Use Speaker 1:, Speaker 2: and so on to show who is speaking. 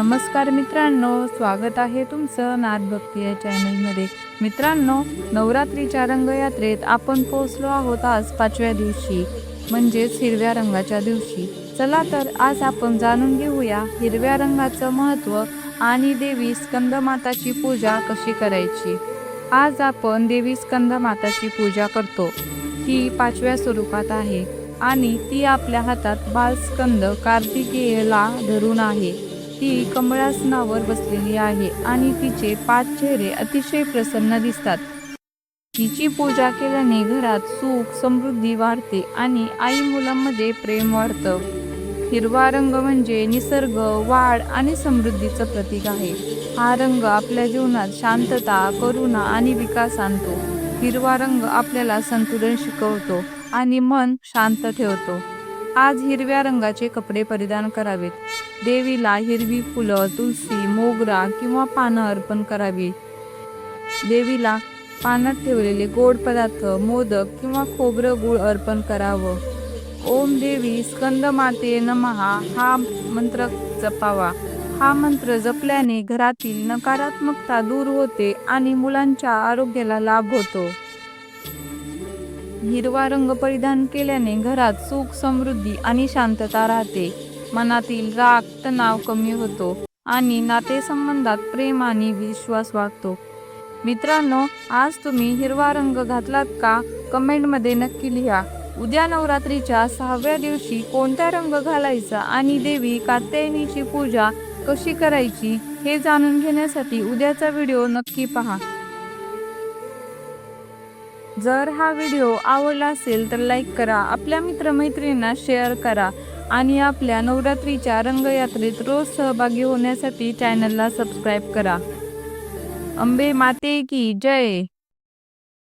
Speaker 1: नमस्कार मित्रांनो स्वागत आहे तुमचं नादभक्ती या चॅनलमध्ये. मित्रांनो नवरात्रीच्या रंगयात्रेत आपण पोहोचलो आहोत आज पाचव्या दिवशी म्हणजेच हिरव्या रंगाच्या दिवशी. चला तर आज आपण जाणून घेऊया हिरव्या रंगाचं महत्त्व आणि देवी स्कंदमाताची पूजा कशी करायची. आज आपण देवी स्कंदमाताची पूजा करतो. ती पाचव्या स्वरूपात आहे आणि ती आपल्या हातात बालस्कंद कार्तिकेयला धरून आहे. ती कमळासनावर बसलेली आहे आणि तिचे पाच चेहरे अतिशय प्रसन्न दिसतात. तिची पूजा केल्याने घरात सुख समृद्धी वाढते आणि आई मुलांमध्ये प्रेम वाढतं. हिरवा रंग म्हणजे निसर्ग वाढ आणि समृद्धीचं प्रतीक आहे. हा रंग आपल्या जीवनात शांतता करुणा आणि विकास आणतो. हिरवा रंग आपल्याला संतुलन शिकवतो आणि मन शांत ठेवतो. आज हिरव्या रंगाचे कपडे परिधान करावेत. देवीला हिरवी फुलं तुलसी मोगरा किंवा पानं अर्पण करावी. देवीला पानात ठेवलेले गोड पदार्थ मोदक किंवा खोबरं गुळ अर्पण करावं. ओम देवी स्कंद माते नमहा. हा मंत्र जपावा. हा मंत्र जपल्याने घरातील नकारात्मकता दूर होते आणि मुलांच्या आरोग्याला लाभ होतो. हिरवा रंग परिधान केल्याने घरात सुख समृद्धी आणि शांतता राहते. मनातील राग तणाव कमी होतो आणि नातेसंबंधात प्रेम आणि विश्वास वाढतो. मित्रांनो आज तुम्ही हिरवा रंग घातलात का? कमेंटमध्ये नक्की लिहा. उद्या नवरात्रीच्या सहाव्या दिवशी कोणता रंग घालायचा आणि देवी कात्यायनीची पूजा कशी करायची हे जाणून घेण्यासाठी उद्याचा व्हिडिओ नक्की पहा. जर हा व्हिडिओ आवडला असेल तर लाईक करा आपल्या मित्रमैत्रिणींना शेअर करा आणि आपल्या नवरात्रीच्या रंगयात्रेत रोज सहभागी होण्यासाठी चॅनलला सबस्क्राईब करा. अंबे माते की जय!